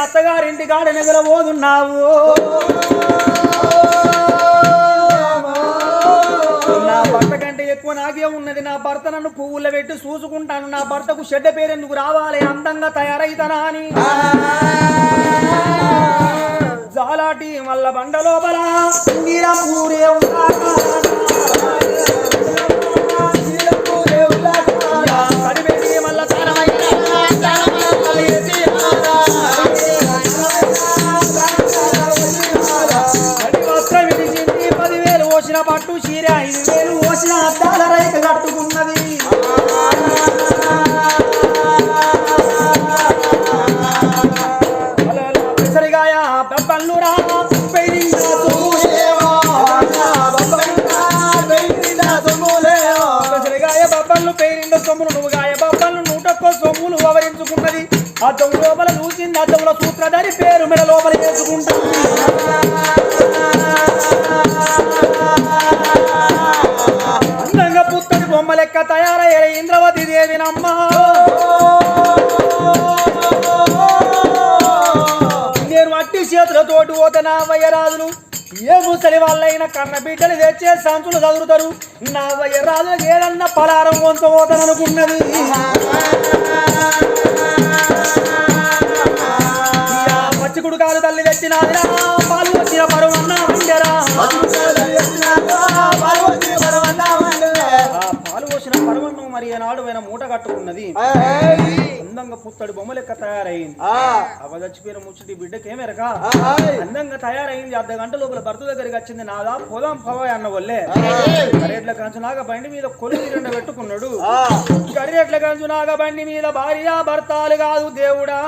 అత్తగారింటి కాడ నిద్రపోతున్నావు నా భర్త కంటే ఎక్కువ నాకే ఉన్నది. నా భర్త నన్ను పువ్వుల పెట్టి చూసుకుంటాను నా భర్తకు చెడ్డ పేరెందుకు రావాలి? అందంగా తయారైతనా అని జాలాటి మల్ల బండ లోపల పూరే కడిపెట్టి లోపల చూసింది అద్దంలో సూత్రధారి పేరు మీద లోపల వేసుకుంటా అందంగా పుత్తడి బొమ్మ లెక్క తయారయ్యే ఇంద్రవతి దేవినమ్మ. నేను అట్టి చేతులతోటి పోత నా వయ్యరాజులు ఏ ముసలి వాళ్ళైనా కన్న బిడ్డలు తెచ్చే సంచులు చదువుతారు. నా వయ్యరాజులు ఏదన్నా పలారం కొంత పోతాననుకున్నది. తెచ్చినాదిరా పాలు వచ్చిన పరువన్న వండెరా. పాలు పోసిన మరి ఆయన మూట కట్టుకున్నది. అందంగా పుత్తడి బొమ్మ లెక్క తయారైంది. అవ చచ్చిపోయిన ముచ్చటి బిడ్డకి ఏమెరక అందంగా తయారైంది అర్ధ గంట లోపల భర్త దగ్గరికి వచ్చింది నాదా పోదాం పవా అన్న వల్లే. కరేట్ల కంచునాగా బండి మీద కొలిసి రెండు పెట్టుకున్నాడు. కరేట్ల కంచునాగా బండి మీద భార్య భర్తాలు కాదు దేవుడా.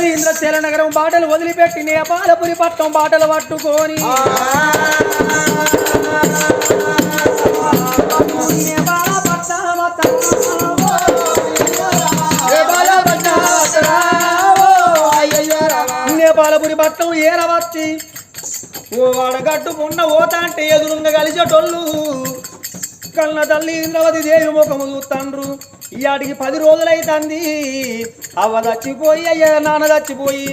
ఏది ఇంద్రశైల నగరం బాటలు వదిలిపెట్టి నేపాలపురి పట్టం బాటలు పట్టుకొని నేపాలపురి పట్టం ఏరవచ్చి ఓ వాడగట్టుకున్న ఓత అంటే ఎదురుంగా కలిసేటోళ్ళు కన్న తల్లి ఇంద్రవతి దేవి ముఖము చూస్తాండ్రు ఈ పది రోజులైతుంది. అవ్వ చచ్చిపోయి అయ్య నాన్న చచ్చిపోయి.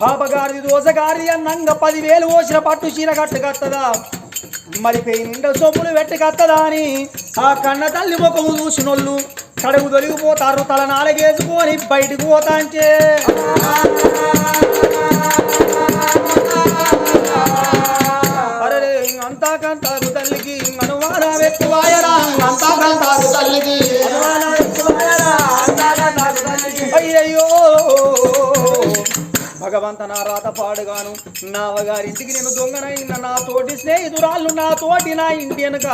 పాపగారిది దోసగారి అన్నంగా పదివేలు పోసిన పట్టు చీర కట్టు మరి పెయి నిండా సొమ్ములు పెట్టి కత్తదా అని ఆ కన్న తల్లి ముఖము చూసినోళ్ళు కడుగు దొరికిపోతారు తల నాలుగేసుకొని బయటకు పోతాంచే అరే అంతా కంత తల్లికి అయ్యో భగవంత నా రాత పాడుగాను నావగారింటికి నేను దొంగనైన నా తోటి స్నేహితురాళ్ళు నా తోటి నా ఇంటి వెనుక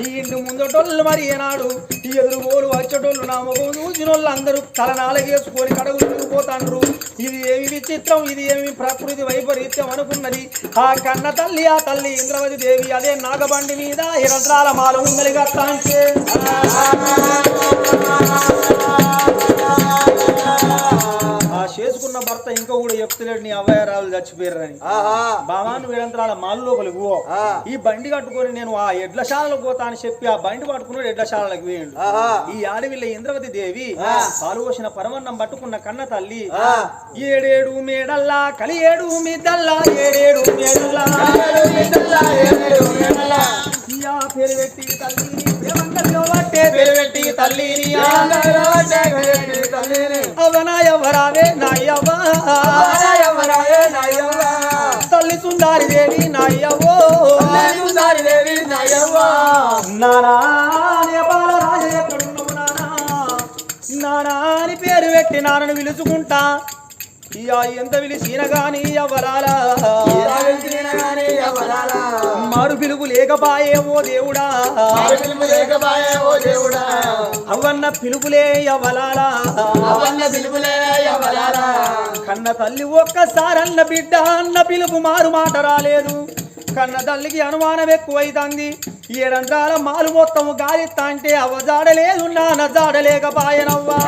ఈ ఇంటి ముందటోళ్ళు మరి ఏనాడు? ఈ ఎదురుగోలు వచ్చేటోళ్ళు నా ముఖం చూసిన వాళ్ళందరూ అందరూ తల నాలగేసుకొని కడుగు పోతాండ్రు ఇది ఏమి విచిత్రం ఇది ఏమి ప్రకృతి వైపరీత్యం అనుకున్నది. ఆ కన్న తల్లి ఆ తల్లి ఇంద్రవతి దేవి అదే నాగబండి మీద ఇరద్రాల మాల ఉందలి గట్టాంటే ఆ చేసుకున్న భర్త ఇంకా కూడా చెప్తలేడు నీ అవ్వయరాలు చచ్చిపోయారని బామాను వీరంతరాల మాలు లోపలికి పో. ఈ బండి కట్టుకొని నేను ఆ ఎడ్లశాలకు పోతా అని చెప్పి ఆ బండి పట్టుకున్నాడు ఎడ్లశాలకు వేయండు ఈ అడవిలో ఇంద్రవతి దేవి పాలుపోసిన పరమన్నం పట్టుకున్న కన్న తల్లి. ఏడేడు మేడల్లా కలి ఏడు మిద్దల్లా ఏడేడు మేడల్లా. యా పేరు పెట్టి తల్లిని ప్రేమంగల్లో పట్టే పేరు పెట్టి తల్లిని. అవనా ఎవరావే నాయవ్వ. తల్లి సుందారి దేవి నాయవ్వో. నానా నానా. అని పేరు పెట్టి నాన్నను పిలుచుకుంటా. ఇయ్యా ఎంత పిలిచిన గాని ఎవరాలా. మారు పిలుపు లేకపాయే ఓ దేవుడా. అవన్న పిలుపులే అవలాలా అవన్న పిలుపులే కన్న తల్లి ఒక్కసారన్న బిడ్డ అన్న పిలుపు మారు మాట రాలేదు. కన్న తల్లికి అనుమానం ఎక్కువైతుంది. ఏడంత్రాల మాలు మొత్తం గాలిస్తా అంటే అవ్వ జాడలేదు నాన్న జాడలేకపాయనవ్వా.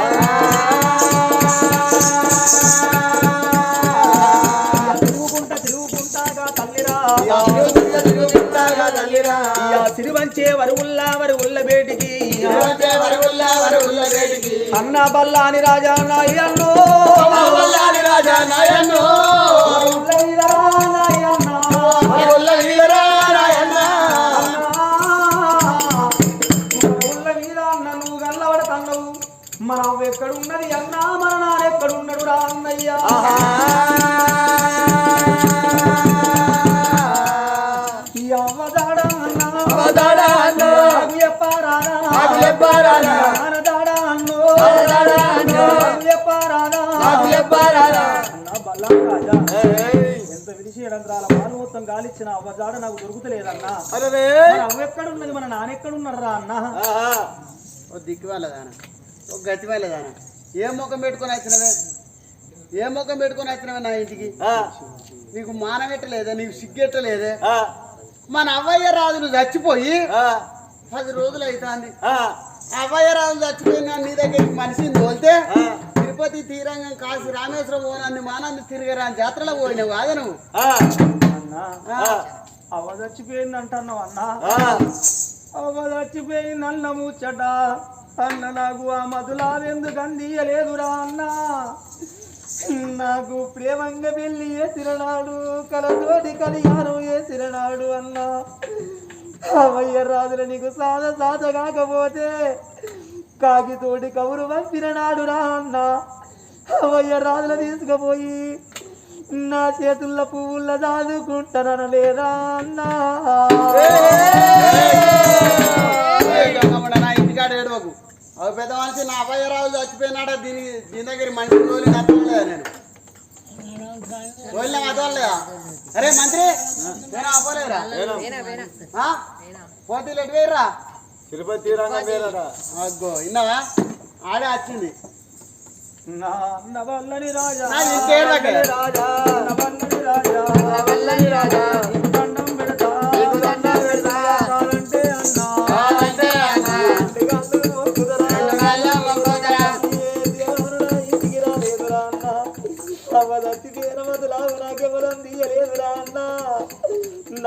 తిరుగుకుంటా తిరుగుకుంటాగా తల్లిరా. సిరివంచే వరువుల్లా వరువుల్ల బేటికి. అన్న బల్లాని రాజా నాయన్నో. రాజా నాయన్నో. ఎంత విడిచి ఎడంత్రాల పాలు మొత్తం గాలిచ్చిన అవ్వజాడ నాకు దొరుకుతలేదన్నా అవ్వ ఎక్కడున్నది మన నాన్న ఎక్కడున్నారా అన్న. ఓ దిక్కు వాళ్ళదాన ఓ గతి వాళ్ళదాన ఏ ముఖం పెట్టుకొని వచ్చినవే ఏ ముఖం పెట్టుకొని వచ్చినవే నా ఇంటికి నీకు మానవెట్టలేదే నీకు సిగ్గెట్టలేదే మన అవ్వయ్య రాజు నువ్వు చచ్చిపోయి పది రోజులు అవుతుంది అవ్వయ్య రాజు చచ్చిపోయినా నీ దగ్గరికి మనిషిని తోలితే తిరుపతి తీరంగం కాశీ రామేశ్వరం పోనాన్ని మానాన్ని తిరిగరా అని జాతరలో పోయినావు కాదా నువ్వు? అన్న ఆ. అవ్వ చచ్చిపోయింది అంటున్నావు అన్న. అవ్వ చచ్చిపోయింది అన్న ముచ్చట. అన్న నాకు ఆ మధులావెందుకు అందియలేదురా అన్న. నాకు ప్రేమంగా పెళ్ళి వేసిరనాడు కలతోటి కళ్యాణం వేసిరనాడు అన్న. అవయ్య రాజుల నీకు సాధ సాధ కాకపోతే కాకితోటి కవురు పంపిననాడు రా అన్న. అవయ్య రాజుల తీసుకుపోయి నా చేతుల్లో పువ్వుల దాదుకుంటానని లేదా అన్న. నా ఇంటికాడ అవి పెద్ద మనిషి నా అబ్బాయి రాజు చచ్చిపోయినాడా? దీని దీని దగ్గర మంచి రోజులు నేను. అరే మంత్రి పోటీలు ఎటు వేయరా తిరుపతి అగ్గో విన్నావా ఆడే వచ్చింది. నా అన్న వల్లని రాజా? రాజా. నా వల్లని రాజా.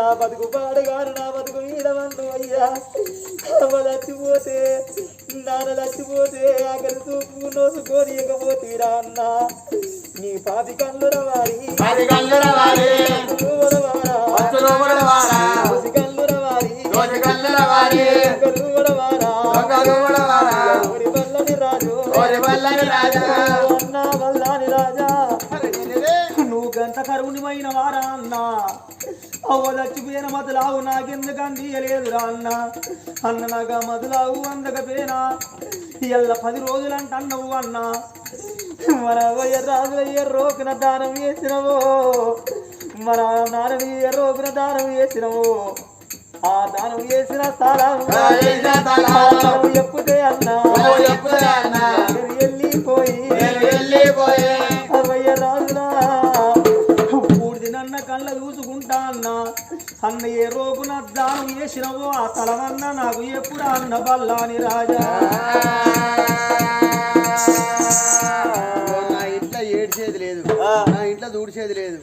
నా బతుకు పాడగాను నా బతుకు వీడవన్ను అయ్యా అవదత్తిపోతే నాన్న చచ్చిపోతే ఆఖరి చూపు నోసుకొని ఇకపోతీరా అన్న. నీ పాపి కళ్ళు రవారి పది కళ్ళు కళ్ళు రాజా. చచ్చిపోయిన మధులావు నాకెందుకు అందియలేదురా అన్న? అన్న నాగా మధులావు అందకపోయినా? ఎల్ల పది రోజులంట అన్నవు అన్న? మన అవ్వయ్య రాజులయ్య రోకిన దానం వేసినవో? మన నాన్నయ్య రోకిన దానం వేసినవో? ఆ దానం వేసిన స్థలం. ఎప్పుడే అన్నా. వెళ్ళిపోయి. అవయ్య బూడిది నన్న కళ్ళ చూసుకుంటా అన్న? అన్న ఏ రోగున దానం చేసినవో ఆ తలవన్న నాకు ఎప్పుడు అన్న బల్లాని రాజా. నా ఇంట్లో ఏడ్చేది లేదు. నా ఇంట్లో దూడ్చేది లేదు.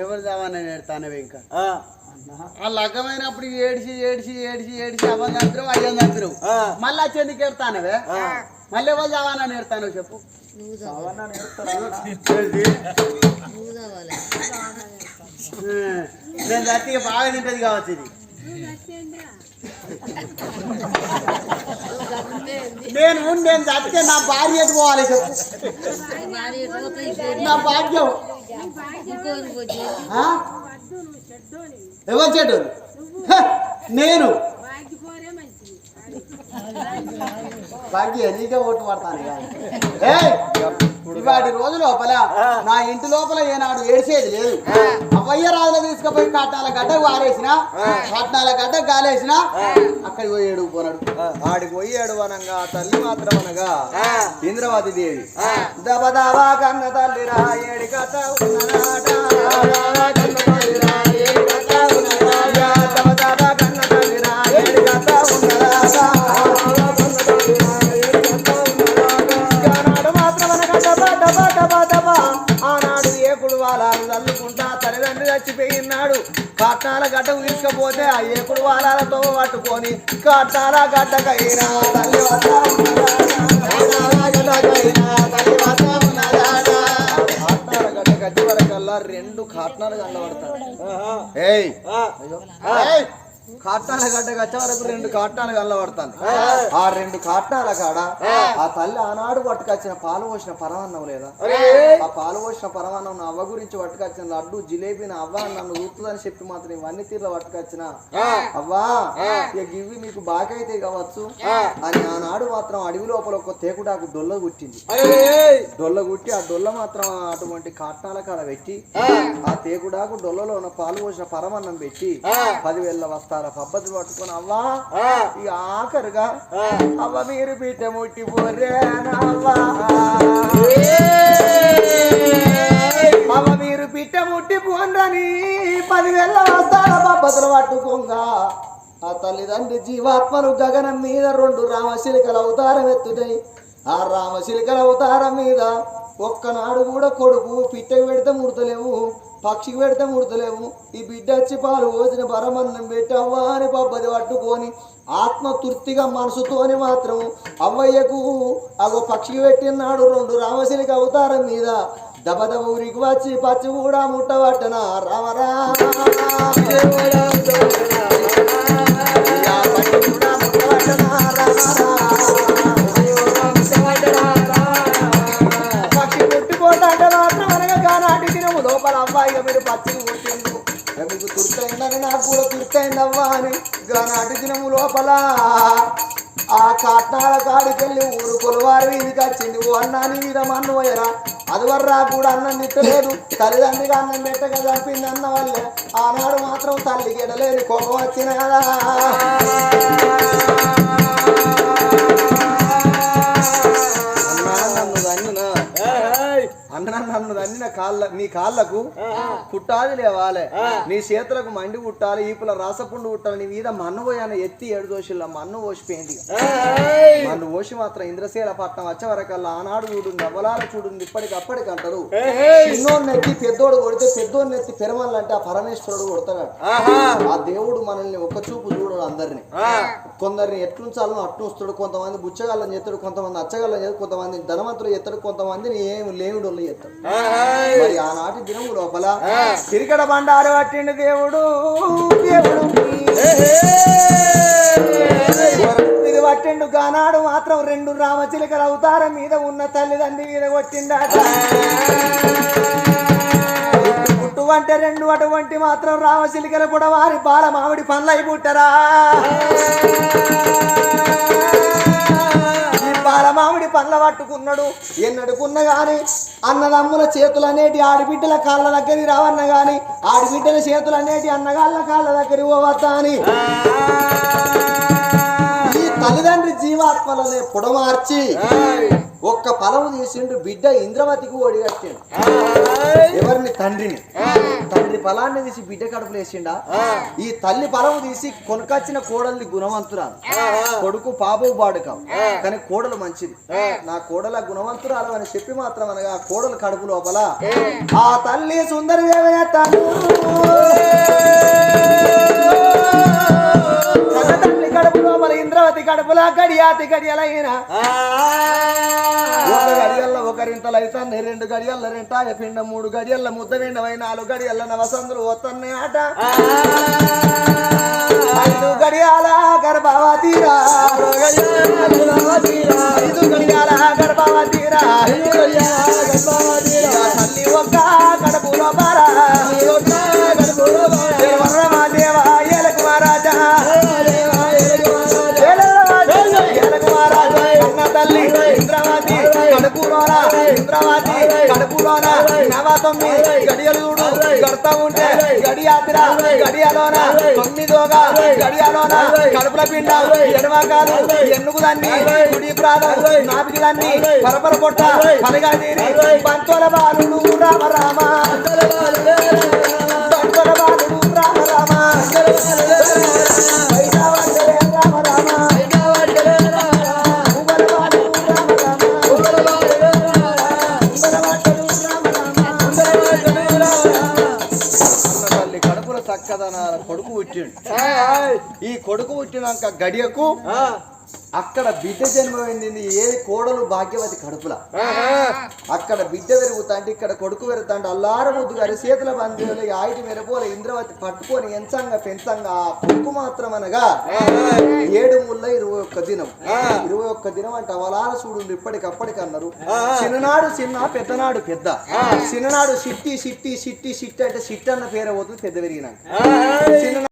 ఎవరు దావని నేడతానవి ఇంకా. ఆ. లగ్గమైనప్పుడు ఏడిచి ఏడిచి ఏడిచి ఏడిచి అవ్వని చంపినావు అయ్యని చంపినావు మళ్ళీ వచ్చేందుకు ఎడతానవే మళ్ళీ ఎవరు దావాలని నేడతాను చెప్పు. నేను చచ్చిగా బాగా తింటది కావచ్చు ఇది. నేను నేను చచ్చితే నా భార్య ఎటు పోవాలి చెప్పు. నా భాగ్యం. ఎవరు చెడు నేను. భాగ్య నీకే ఓటు పడతాను ఇక. ఇవాటి రోజు లోపల నా ఇంటి లోపల ఏనాడు ఏడ్చేది లేదు. అవయ్య రాజులు తీసుకుపోయి కట్టాల గడ్డ వారేసిన కట్నాల గడ్డ గాలేసిన అక్కడికి పోయి ఏడుగు పోనాడు. ఆడికి పోయాడు అనగా తల్లి మాత్రం అనగా ఇంద్రవతి దేవి. దబ దబా కన్న తల్లి రా ఏడి కథ ఉన్ననాట. చచ్చిపోయినాడు కట్నాల గడ్డకు తీసుకపోతే ఆ ఏకుడు వాలాలతో పట్టుకొని కట్నాల గడ్డకైనా తల్లి వద్ద గడ్డ గడ్డి వరకల్లా రెండు కాట్నాలు కనబడతాయి ఏయ్ ఏయ్! కాట్నాల గడ్డ గచ్చ వరకు రెండు కాట్నాలు కనబడతాను ఆ రెండు కాట్నాల కాడ ఆ. తల్లి ఆనాడు పట్టుకొచ్చిన పాలు పోసిన పరమాన్నం లేదా? ఆ పాలు పోసిన పరమాన్నం నా అవ్వ గురించి పట్టుకొచ్చిన లడ్డు జిలేబీ నా అవ్వ నన్ను ఊతుందని చెప్పి మాత్రం ఇవన్నీ తీర్ల పట్టుకొచ్చిన. అవ్వా ఇక గివి మీకు బాకైతే కావచ్చు. అని ఆనాడు మాత్రం అడవి లోపల ఒక తేకుడాకు డొల్ల కుట్టింది డొల్ల కుట్టి ఆ డొల్ల మాత్రం అటువంటి కాట్నాల కాడ పెట్టి ఆ. తేకుడాకు డొల్లలో ఉన్న పాలు పోసిన పరమన్నం పెట్టి పదివేల వస్తార పబ్బతి పట్టుకొని అవ్వా ఇక ఆఖరుగా అవ్వ మీరు బిడ్డ ముట్టి పోరే అవ్వ. అవ్వ మీరు బిడ్డ ముట్టి పోన్రని పదివేల వస్తార పబ్బతులు పట్టుకోగా. ఆ తల్లిదండ్రి జీవాత్మలు గగనం మీద రెండు రామశిలికల అవతారం ఎత్తుతాయి. ఆ రామశిలికల అవతారం మీద ఒక్కనాడు కూడా కొడుకు పిట్టకు పెడితే ముడతలేవు పక్షికి పెడితే ముడతలేవు. ఈ బిడ్డ వచ్చి పాలు పోసిన పరమన్నం పెట్టి అవ్వ అని పబ్బది పట్టుకొని ఆత్మ తృప్తిగా మనసుతోనే మాత్రం అవ్వయ్యకు అగో పక్షికి పెట్టినాడు రెండు రామశిలికి అవతారం మీద. దబదబ ఊరికి వచ్చి పచ్చి కూడా ముట్టబట్టన రామరా నాటి దినము లోపల ఆ కాట్నాల కాడికెళ్ళి ఊరు కొలవారు వీధికి వచ్చింది ఓ అన్నాని మీద మన్ను పోయరా అదివర్రా కూడా అన్నం తిట్టలేదు. తల్లిదండ్రిగా అన్నం పెట్టక చంపింది అన్న వల్లే ఆనాడు మాత్రం తల్లికి ఎడలేని కోపం వచ్చిన కదా. కాళ్ళ నీ కాళ్ళకు పుట్టాది లేవాలే. నీ చేతులకు మండి పుట్టాలి ఈపుల రాసపుండు పుట్టాలి నీ మీద మన్ను పోయాను ఎత్తి ఏడు దోషుల్లో మన్ను పోసిపోయింది. మన్ను పోసి మాత్రం ఇంద్రశీల పట్నం వచ్చే వరకల్లా ఆనాడు చూడుంది అవలాల చూడుంది ఇప్పటికప్పటికి అంటారు. చిన్నోడిని ఎత్తి పెద్దోడు కొడితే పెద్దోడిని ఎత్తి పెరమాలంటే ఆ పరమేశ్వరుడు కొడతాడు. ఆ దేవుడు మనల్ని ఒక్క చూపు చూడడు అందరిని. కొందరిని ఎట్లుంచాలో అట్లుస్తాడు కొంతమంది బుచ్చగాళ్ళని చేస్తాడు కొంతమంది అచ్చగాళ్ళని చేస్తాడు కొంతమంది ధనవంతులు చేస్తాడు కొంతమందిని ఏమి లేనుడు చేస్తాడు. ఆనాటి దినము లోపల తిరిగడ బండారు పట్టిండు దేవుడు. దేవుడు ఇది పట్టిండు గానాడు మాత్రం రెండు రామచిలుకల అవతారం మీద ఉన్న తల్లిదండ్రి మీద కొట్టిండాట. పుట్టు అంటే రెండు అటువంటి మాత్రం రామచిలికల కూడా వారి బాల మామిడి పండ్లై పుట్టరా. పండ్ల పట్టుకున్నాడు ఎన్నడుకున్న గాని అన్నదమ్ముల చేతులు అనేటి ఆడిబిడ్డల కాళ్ళ దగ్గరికి రావన్న గాని ఆడిబిడ్డల చేతులు అనేటి అన్నగాళ్ళ కాళ్ళ దగ్గరికి పోవద్దా అని. ఈ తల్లిదండ్రి జీవాత్మలనే పొడమార్చి ఒక్క ఫలము తీసిండు బిడ్డ ఇంద్రవతికి ఒడిగట్టిండు ఎవరిని? తండ్రిని. తండ్రి పలాన్ని తీసి బిడ్డ కడుపులు వేసిండా? ఈ తల్లి ఫలము తీసి కొనుకొచ్చిన కోడల్ని గుణవంతురాలు. కొడుకు పాపం బాడుకావు కానీ కోడలు మంచిది. నా కోడల గుణవంతురాలు అని చెప్పి మాత్రం అనగా కోడలు కడుపు లోపల ఆ తల్లి సుందరి దేవతను ఇంద్రవతి కడుపులా గడియాతి గడియలైన. ఒక గడియల్ల ఒకరింతలు అవుతాన్ని రెండు గడియల్ల రెంటాయ పిండ మూడు గడియల్ల ముద్ద నిండవై నాలుగు గడియల్ల నవసందులు వస్తున్నాయి ఆట. ఐదు గడియాల గర్భవతిరా. ఐదు గడియాల ఏలకు మహారాజా కడుపు లోన ఇంద్రవాతి కడుపులోన? నవ తొమ్మిది గడియలు చూడు. గడతా ఉంటే గడియాత్ర. గడియలోన? తొమ్మిదోగా. గడియలోన? కడుపుల పిండ. ఎడమకాలు. ఎన్నుకులన్నీ గుడి ప్రాణం నాపికలన్నీ పరపర పొట్ట. పనిగా తీరి. పంతుల బాలు రామ రామ పుట్టిండు. ఈ కొడుకు పుట్టినాక గడియకు అక్కడ బిడ్డ జన్మమైంది. ఏది కోడలు భాగ్యవతి కడుపుల. అక్కడ బిడ్డ పెరుగుతాంటే ఇక్కడ కొడుకు పెరుగుతాంటే అల్లార ముద్దు గారి చేతుల బంధువులు ఆయుధ మెరపోల ఇంద్రవతి పట్టుకొని ఎంచంగా పెంచంగా ఆ కొడుకు మాత్రం అనగా ఏడు ముళ్ళ ఇరవై ఒక్క దినం. ఇరవై ఒక్క దినం అంటే అవలార చూడు ఇప్పటికప్పటికి అన్నారు. చిన్ననాడు చిన్న పెద్దనాడు పెద్ద. చిన్ననాడు సిట్టి సిట్టి సిట్టి సిట్టి అంటే సిట్టి అన్న పేరు పోతుంది పెద్ద పెరిగినాక. చిన్న